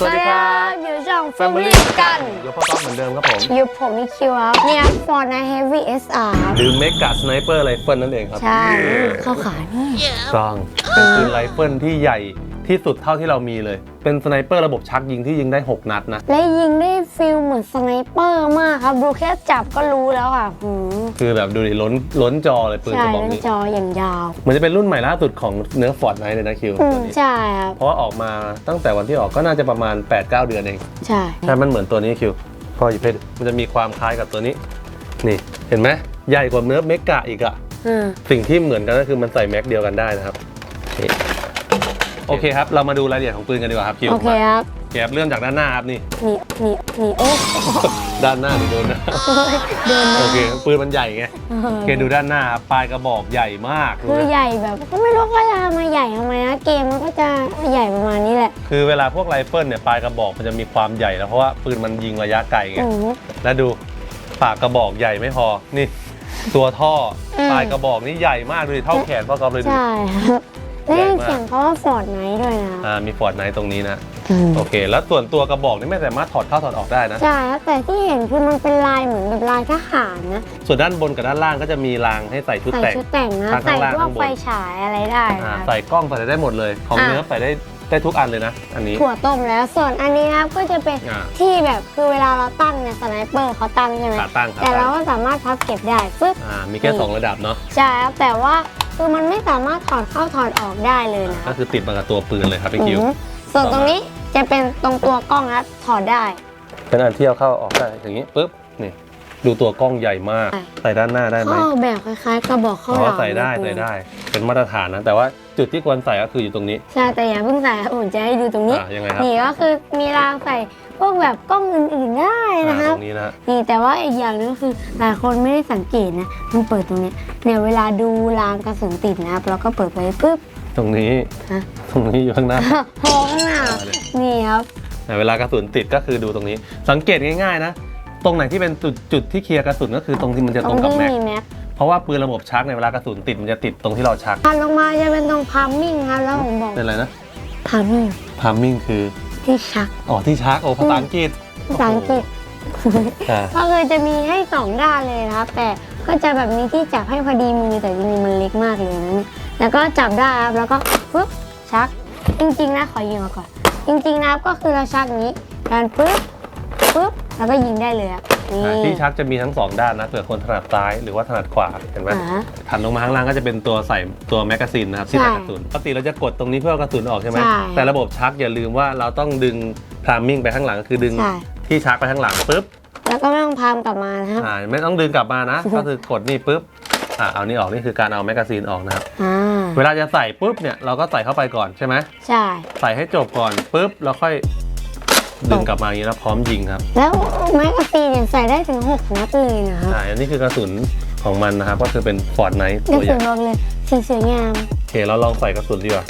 สวัสดีครับอยู่ช่อง Family Family กันยกพ่อต้องเหมือนเดิมครับผมอยู่ผมมีคิวครับเนี่ยฟอร์ดใน Heavy SR ครับหรือเมก a สไนเปอร์ไรเฟิลนั่นเองครับ ใช่ เข้าขานี่กลองเป็นปืนไรเฟิลที่ใหญ่ ที่สุดเท่าที่เรามีเลย เป็นสไนเปอร์ระบบชักยิงที่ยิงได้ 6 นัดนะ และยิงได้ฟิลเหมือนสไนเปอร์มากครับ ดูแค่จับก็รู้แล้วอะหืมคือแบบดูดิล้นล้นจอเลยปืนใช่กระบอกแล้วนี้จออย่างยาวเหมือนจะเป็นรุ่นใหม่ล่าสุดของเนื้อฟอร์ดไนเลยนะคิวอืตัวมนี้ใช่ครับ เพราะว่าออกมาตั้งแต่วันที่ออกก็น่าจะประมาณ 8-9 เดือนเอง ใช่ ใช่ มันเหมือนตัวนี้คิวพ่อหยิบให้ดูมันจะมีความคล้ายกับตัวนี้ นี่ เห็นไหม ใหญ่กว่าเนื้อเมกะอีกอะ อืมสิ่งที่เหมือนกันก็คือมันใส่แม็กเดียวกันได้นะครับนี่ โอเคครับ เรามาดูรายละเอียดของปืนกันดีกว่าครับคิวโอเคครับเก็บเริ่มจากด้านหน้าครับนี่นี่นี่นี่โอ้ด้านหน้าหรือโดนหนะเดินโอเคปืนมันใหญ่ไงโอเคดูด้านหน้าครับปลายกระบอกใหญ่มากคือใหญ่แบบก็ไม่รู้เขาจะทำมาใหญ่ทำไมนะเกมมันก็จะใหญ่ประมาณนี้แหละคือเวลาพวกไรเฟิลเนี่ยปลายกระบอกมันจะมีความใหญ่แล้วเพราะว่าปืนมันยิงระยะไกลไง อืม แล้วดูปากกระบอกใหญ่ไม่พอ นี่ ตัวท่ออมปลายกระบอกนี่ใหญ่มากดูดิเท่าแขนพ่อกอล์ฟเลยดูใช่ครับ และใหญ่ยังมากเขียนเขาว่าฟอร์ดไนท์ด้วยนะอ่ามีฟอร์ดไนตรงนี้นะ โอเค แล้วส่วนตัวกระบอกนี่ไม่สามารถถอดเข้าถอดออกได้นะ ใช่ครับแต่ที่เห็นคือมันเป็นลายเหมือนแบบลายทหารนะ ส่วนด้านบนกับด้านล่างก็จะมีรางให้ใส่ชุดใส่แต่ง ชุดแต่งนะทั้งใส่ข้างล่างพวข้ากงบน ไฟฉายอะไรได้อ่านะใส่กล้องใส่ได้หมดเลย ของอ่าเนื้อใส่ได้ได้ทุกอันเลยนะ อันนี้ ถั่วต้มแล้วส่วนอันนี้นะครับก็จะเป็นอ่า ที่แบบคือเวลาเราตั้งเนี่ยสไนเปอร์เขาตั้งใช่ไหมขาตั้งขาแต่ตั้เรางก็สามารถพับเก็บได้ปึ๊บ อ่ามีแค่สองระดับเนาะ ใช่ครับแต่ว่า คือมันไม่สามารถถอดเข้าถอดออกได้เลยนะคก็รับคือติดมากับตัวปืนเลยครับพี่คิว อือหือส่วนตรงนี้จะเป็นตรงตัวกล้องนะถอดได้ เป็นอันที่เอาเข้าออกได้อย่างนี้ปุ๊บนี่ดูตัวกล้องใหญ่มาก ใช่ ใส่ด้านหน้าได้ไหมเขาออกแบบคล้ายๆกระบอกข้าวอ๋หอลามใส่ได้นะใส่ได้ เป็นมาตรฐานนะ แต่ว่า จุดที่ควรใส่ก็คืออยู่ตรงนี้ ใช่แต่อย่าเพิ่งใส่ครับผมจะให้ดูตรงนี้ อ่ายังไงครับนี่ก็คือมีรางใส่พวกแบบกล้องอื่นๆได้อ่านะครัตบ รงนี้นะนี่แต่ว่าอีกอย่างหนึงก็คือหลายคนไม่ได้สังเกตนะมันเปิดตรงเนี้ยเนี่ยเวลาดูรางกระสุนติดนะครับเราก็เปิดไปปุ๊บ ตรงนี้ ฮะ ตรงนี้อยู่ข้างหน้า โผล่ข้างหน้านี่ครับ แต่เวลากระสุนติดก็คือดูตรงนี้ สังเกตง่ายๆนะ ตรงไหนที่เป็นจุดจุดที่เคลียร์กระสุนก็คือตรงที่มันจะตตรรงงกับที่แม็ก มีแม็ก เพราะว่าปืนระบบชักในยเวลากระสุนติดมันจะติดตรงที่เราชักพันลงมาจะเป็นตรงพามมิ่งครับแล้วผมบอกเป็นอะไรนะพามมิ่งพามิ่งคือ ที่ชัก อ๋อที่ชัก โอ้ภาษาอังกฤษภาษาอังกฤษ อ่าก็คือจะมีให้สองด้านเลยนะครับ แต่ก็จะแบบมีที่จับให้พอดีมือแต่จริงๆมันเล็กมากเลยนะเนี่ยแล้วก็จับได้ครับแล้วก็ปึ๊บชัก จริงๆนะขอยิงมาก่อน จริงๆนะครับก็คือเราชักอย่างนี้ดันปึ๊บปึ๊บแล้วก็ยิงได้เลยครับนี่ อ่าที่ชักจะมีทั้งสองด้านนะเผื่อคนถนัดซ้ายหรือว่าถนัดขวาเห็นไหมอ่าถันลงมาข้างล่างก็จะเป็นตัวใส่ตัวแมกกาซีนนะครับที่ใช่ใส่กระสุนปกติเราจะกดตรงนี้เพื่อเอากระสุนออกใช่ไหมใช่แต่ระบบชักอย่าลืมว่าเราต้องดึงพามิ่งไปข้างหลังก็คือดึงใช่ ที่ชักไปข้างหลังปุ๊บ แล้วก็ไม่ต้องพามกลับมานะครับ อ่าไม่ต้องดึงกลับมานะ ก็คือกดนี่ปุ๊บอ่าเอานี่ออกนี่คือการเอาแมกกาซีนออกนะครับ อ่า เวลาจะใส่ปุ๊บเนี่ยเราก็ใส่เข้าไปก่อนใช่ไหมใช่ ใส่ให้จบก่อนปุ๊บแล้วค่อย ดึงกลับมาอย่างนี้แล้วพร้อมยิงครับ แล้วแมกกาซีนเนี่ยใส่ได้ถึง 6 นัดเลยนะครับอ่าอันนี้คือกระสุนของมันนะครับ ก็คือเป็นฟอร์ดไนท์กระตัวใหสุญ่นบอกเลยสีสวยงามโอเคเราลองใส่กระสุนดีกว่า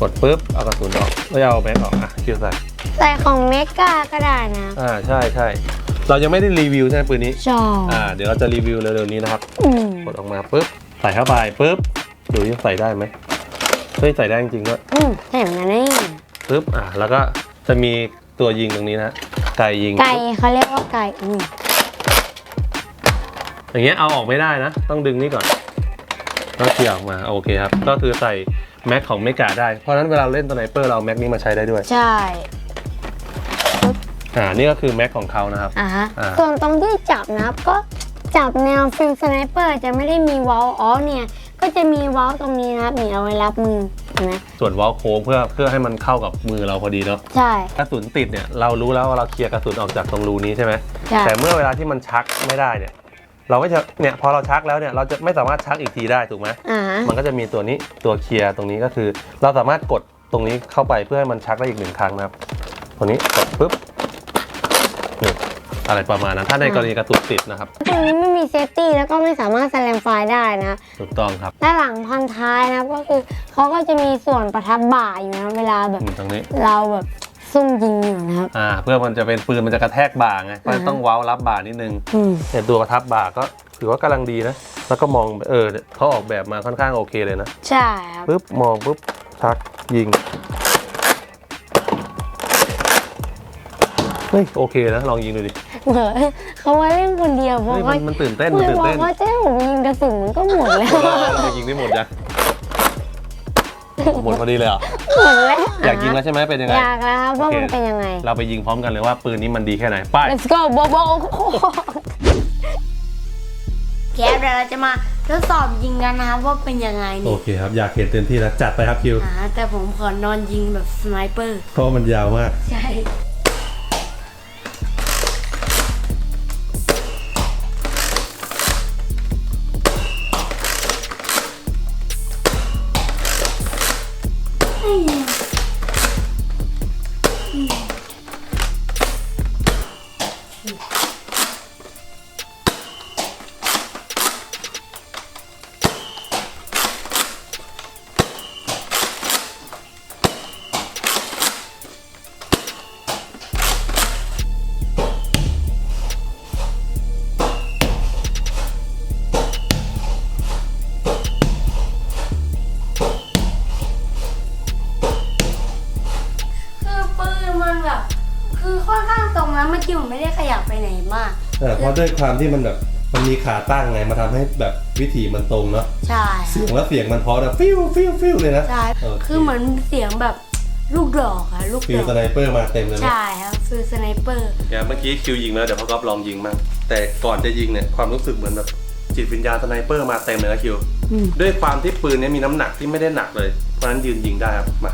กดปุ๊บเอากระสุนออกแล้วเอาแม็กออกอะคิวใส่ใส่ของเมกาก็ได้นะอ่าใช่ใช่เรายังไม่ได้รีวิวใช่ไหมปืนนี้ชอบอ่าเดี๋ยวเราจะรีวิวเร็วๆนี้นะครับ อืมกดออกมาปุ๊บใส่เข้าไปปุ๊บดูยังใส่ได้ไหมเฮ้ยใส่ได้จริงๆด้วยอืมเห็นไหมนี่ปุ๊บอ่าแล้วก็ จะมีตัวยิงตรงนี้นะไก่ยิง ไก่เขาเรียกว่าไก่อืมอย่างเงี้ยเอาออกไม่ได้นะ ต้องดึงนี่ก่อนแล้วเคลียร์ออกมาโอเคครับ ก็คือใส่แม็กของเมกาได้ เพราะฉะนั้นเวลาเล่นตัวไนเปอร์เราเอาแม็กนี้มาใช้ได้ด้วย ใช่อ่านี่ก็คือแม็กของเขานะครับ อ่าฮะอ่า ส่วนตรงที่จับนะครับก็จับแนวฟิลสไนเปอร์จะไม่ได้มีเว้าอ๋อเนี่ย ก็จะมีเว้าตรงนี้นะครับนี่เอาไว้รับมือ เห็นไหมส่วนวอลโค้งเพื่อเพื่อให้มันเข้ากับมือเราพอดีเนาะใช่กระสุนติดเนี่ยเรารู้แล้วว่าเราเคลียร์กระสุนออกจากตรงรูนี้ใช่ไหมใช่แต่เมื่อเวลาที่มันชักไม่ได้เนี่ย เราก็จะเนี่ยพอเราชักแล้วเนี่ยเราจะไม่สามารถชักอีกทีได้ถูกไหมอ่าฮะมันก็จะมีตัวนี้ตัวเคลียร์ตรงนี้ก็คือ เราสามารถกดตรงนี้เข้าไปเพื่อให้มันชักได้อีกหนึ่งครั้งนะครับตัวนี้กดปุ๊บนี่ อะไรประมาณนั้นถ้าในกรณีกระสุนติดนะครับตรงนี้ไม่มีเซฟตี้แล้วก็ไม่สามารถแสลมไฟล์ได้นะถูกต้องครับและหลังพันท้ายนะครับก็คือเขาก็จะมีส่วนประทับบ่าอยู่นะเวลาแบบอืมตรงนี้เราแบบซุ่มยิงอยู่นะครับอ่าเพื่อมันจะเป็นปืนมันจะกระแทกบ่าไงเพราะฉะนั้นอ่าฮะต้องเว้ารับบ่านิดนึงอืมแต่ตัวประทับบ่าก็ถือว่ากำลังดีนะแล้วก็มองเออเขาออกแบบมาค่อนข้างโอเคเลยนะ ใช่ครับปุ๊บมองปุ๊บชักยิง ฮ้ยโอเคนะลองยิงดูดิ เหมือนเขามาเล่นคนเดียวเพเฮ้ราะยว่ามันมันตื่นเต้นเหมัมืนอนตื่นบอเต้กนว่าเจ้าผมยิงกระสุนมันก็หมดแล้วเรายิงได้หมดยังหมดพอดีเลยเหรอหมดแล้วอยากยิงแล้วใช่ไหมเป็นยังไง อยากแล้วครับว่าโอเคมันเป็นยังไง เราไปยิงพร้อมกันเลยว่าปืนนี้มันดีแค่ไหนไป้าย let's go โบโบแกเดี๋ยวเราจะมาทดสอบยิงกันนะครับว่าเป็นยังไงโอนี่เคครับ อยากเห็นเต็มที่แล้วจัดไปครับคิวอ่าแต่ผมขอนอนยิงแบบสไนเปอร์ เพราะมันยาวมาก ใช่ ปืนมันแบบ คือค่อนข้างตรงนะเมื่อกี้ผมไม่ได้ขยับไปไหนมากเพราะด้วยความที่มันแบบมันมีขาตั้งไงมาทำให้แบบวิถีมันตรงเนาะใช่เสียงแล้วเสียงมันเพอแบบฟิวฟิวฟิวเลยนะใช่โอเคคือเหมือนเสียงแบบลูกดอกอะลูกฟิดวอกสไนเปอร์มาเต็มเลยนะ ใช่ครับคือสไนเปอร์ เดี๋ยวเมื่อกี้คิวยิงแล้วเดี๋ยวพ่อก๊อฟลองยิงมั่งแต่ก่อนจะยิงเนี่ยความรู้สึกเหมือนแบบจิตวิญญาณสไนเปอร์มาเต็มเลยนะคิว อืม ด้วยความที่ปืนเนี้มีน้ำหนักที่ไม่ได้หนักเลย เพราะฉะนั้นยืนยิงได้ครับมา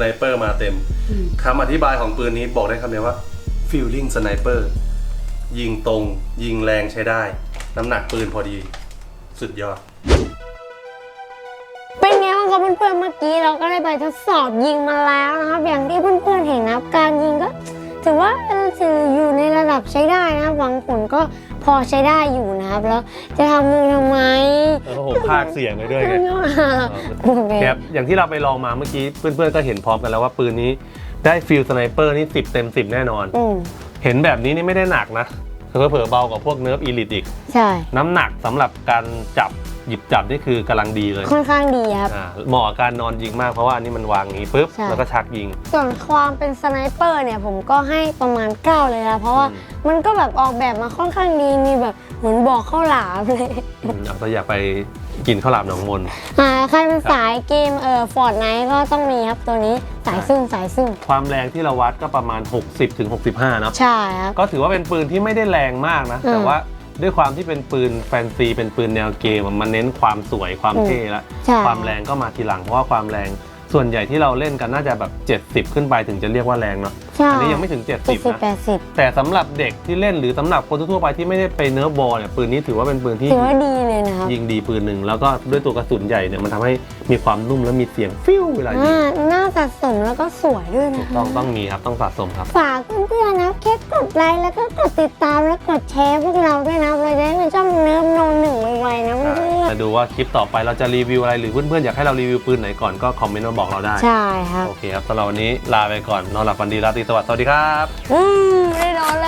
เลยว่า Feeling Sniper มาเต็มคำอธิบายของปืนนี้บอกได้คำเดียวว่า Feeling Sniper ยิงตรง ยิงแรงใช้ได้ น้ำหนักปืนพอดี สุดยอด เป็นไงบ้างครับเพื่อนๆเมื่อกี้เราก็ได้ไปทดสอบยิงมาแล้วนะครับ อย่างที่เพื่อนๆเห็นนะครับการยิงก็ ถือว่าเออถืออยู่ในระดับใช้ได้นะครับหวังผลก็พอใช้ได้อยู่นะครับ แล้วจะทำมือทำไมโอ้โหภาคเสียงเลยด้วยไงโอเคครับอย่างที่เราไปลองมาเมื่อกี้เพื่อนๆก็เห็นพร้อมกันแล้วว่าปืนนี้ได้ฟิลสไนเปอร์นี่สิบเต็มสิบแน่นอนอืมเห็นแบบนี้นี่ไม่ได้หนักนะเผลอๆเบากว่าพวกเนิร์ฟอีลิตอีก ใช่ น้ำหนักสำหรับการจับ หยิบจับนี่คือกำลังดีเลยค่อนข้างดีครับ อ่าเหมาะกับการนอนยิงมากเพราะว่าอันนี้มันวางอย่างนี้ปุ๊บใช่ แล้วก็ชักยิง ส่วนความเป็นสไนเปอร์เนี่ยผมก็ให้ประมาณ 9 เลยนะเพราะว่าอืม มันก็แบบออกแบบมาค่อนข้างดีมีแบบเหมือนบอกข้าวหลามเลย อืมเราอยากไปกินข้าวหลามหนองมน อ่าใครเป็นสายเกมเอ่อฟอร์ดไนก็ต้องมีครับตัวนี้สายซุ่มสายซุ่มความแรงที่เราวัดก็ประมาณ 60ถึง65เนอะ ใช่ครับ ก็ถือว่าเป็นปืนที่ไม่ได้แรงมากนะ อืมแต่ว่า ด้วยความที่เป็นปืนแฟนซีเป็นปืนแนวเกมอะมันเน้นความสวยความอืมเท่แล้วใช่ ความแรงก็มาทีหลังเพราะว่าความแรง ส่วนใหญ่ที่เราเล่นกันน่าจะแบบ 70 ขึ้นไปถึงจะเรียกว่าแรงเนาะใช่อันนี้ยังไม่ถึงเจ็ด70สิบนะแปดสิบแต่สำหรับเด็กที่เล่นหรือสำหรับคนทั่วๆไปที่ไม่ได้ไปเนิร์ฟบอลเนี่ยปืนนี้ถือว่าเป็นปืนที่ถือว่าดีเลยนะครับยิงดีปืนหนึ่งแล้วก็ด้วยตัวกระสุนใหญ่เนี่ยมันทำให้มีความนุ่มและมีเสียงฟิวเวลายิงอ่าหน้าสะสมแล้วก็สวยด้วยถูนะกคต้รัอบงต้องมีครับต้องสะสมครับ ฝากเพื่อนๆนะแค่กดไลค์แล้วก็กดติดตามแล้วกดแชร์พวกเราด้วยนะเราจะได้เป็นช่องเนิร์ฟโนหนึ่งไวๆนะเพื่อน จะดูว่าคลิปต่อไปเราจะรีวิวอะไรหรือเพื่อนๆอยากให้เรารีวิวปืนไหนก่อนก็คอมเมนต์มาบอกเราได้ๆใช่ครับโอเคครับสำหรับวันนี้ลาไปก่อนนอนหลับฝันดีราตรีสวัสดิ์สวัสดีครับ อืมไม่ได้นอน